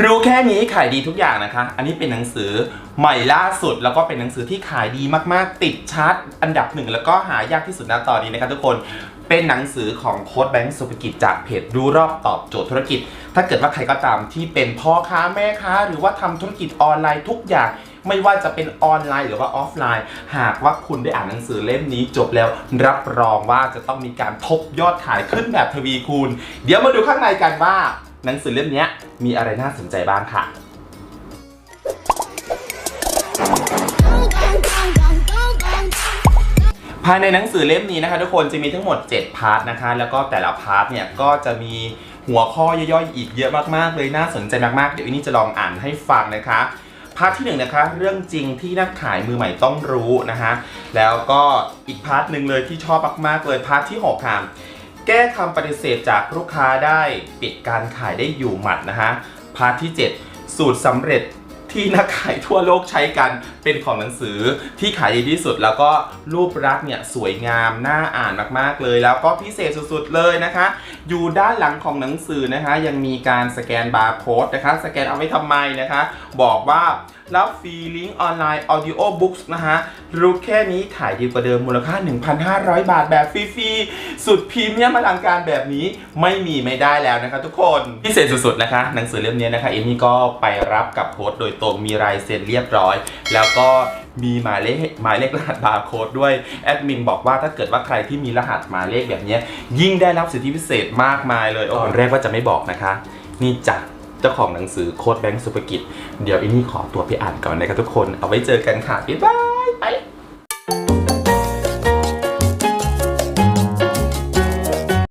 รู้แค่นี้ขายดีทุกอย่างนะคะ อันนี้เป็นหนังสือใหม่ล่าสุด แล้วก็เป็นหนังสือที่ขายดีมากๆ ติดชาร์ตอันดับหนึ่งแล้วก็หายากที่สุดณตอนนี้นะคะทุกคนเป็นหนังสือของโค้ดแบงค์สุภกิจจากเพจรู้รอบตอบโจทย์ธุรกิจ ถ้าเกิดว่าใครก็ตามที่เป็นพ่อค้าแม่ค้า หรือว่าทำธุรกิจออนไลน์ทุกอย่างไม่ว่าจะเป็นออนไลน์หรือว่าออฟไลน์ หากว่าคุณได้อ่านหนังสือเล่มนี้จบแล้ว รับรองว่าจะต้องมีการทบยอดขายขึ้นแบบทวีคูณ เดี๋ยวมาดูข้างในกันว่า หนังสือเล่มนี้มีอะไรน่าสนใจบ้างค่ะ ภายในหนังสือเล่มนี้นะคะ ทุกคนจะมีทั้งหมด 7 พาร์ทนะคะ แล้วก็แต่ละพาร์ทเนี่ยก็จะมีหัวข้อย่อยๆ อีกเยอะมากๆ เลยน่าสนใจมากๆ เดี๋ยวอินี่จะลองอ่านให้ฟังนะคะ พาร์ทที่1นงนะคะ เรื่องจริงที่นักขายมือใหม่ต้องรู้นะคะ แล้วก็อีกพาร์ทหนึ่งเลยที่ชอบมากๆเลยพาร์ทที่6ค่ะ แก้คำปฏิเสธจากลูกค้าได้ปิดการขายได้อยู่หมัดนะคะพาร์ทที่ 7 สูตรสำเร็จที่นักขายทั่วโลกใช้กันเป็นของหนังสือที่ขายดีที่สุด แล้วก็รูปลักษ์เนี่ยสวยงามน่าอ่านมากๆเลย แล้วก็พิเศษสุดๆเลยนะคะ อยู่ด้านหลังของหนังสือนะคะ ยังมีการสแกนบาร์โค้ดนะคะ สแกนเอาไว้ทำไมนะคะ บอกว่า รับฟรีลิงก์ออนไลน์ Audio Books นะคะรู้แค่นี้ขายดีกว่าเดิมมูลค่า 1,500 บาทแบบฟรีๆ สุดพรีเมียมอลังการแบบนี้ไม่มีไม่ได้แล้วนะคะทุกคน พิเศษสุดๆนะคะ หนังสือเล่มนี้นะคะ เอมมี่ก็ไปรับกับโค้ดโดยตรงมีลายเซ็นเรียบร้อย แล้วก็มีหมายเลขหมายเลขรหัสบาร์โค้ดด้วยแอดมินบอกว่าถ้าเกิดว่าใครที่มีรหัสหมายเลขแบบเนี้ยยิ่งได้รับสิทธิพิเศษมากมายเลยโอ้แรกว่าจะไม่บอกนะคะ นี่จ้ะ เจ้าของหนังสือโค้ดแบงค์สุภกิจ เดี๋ยวอินนี่ขอตัวไปอ่านก่อนนะครับทุกคน เอาไว้เจอกันค่ะ บ๊ายบาย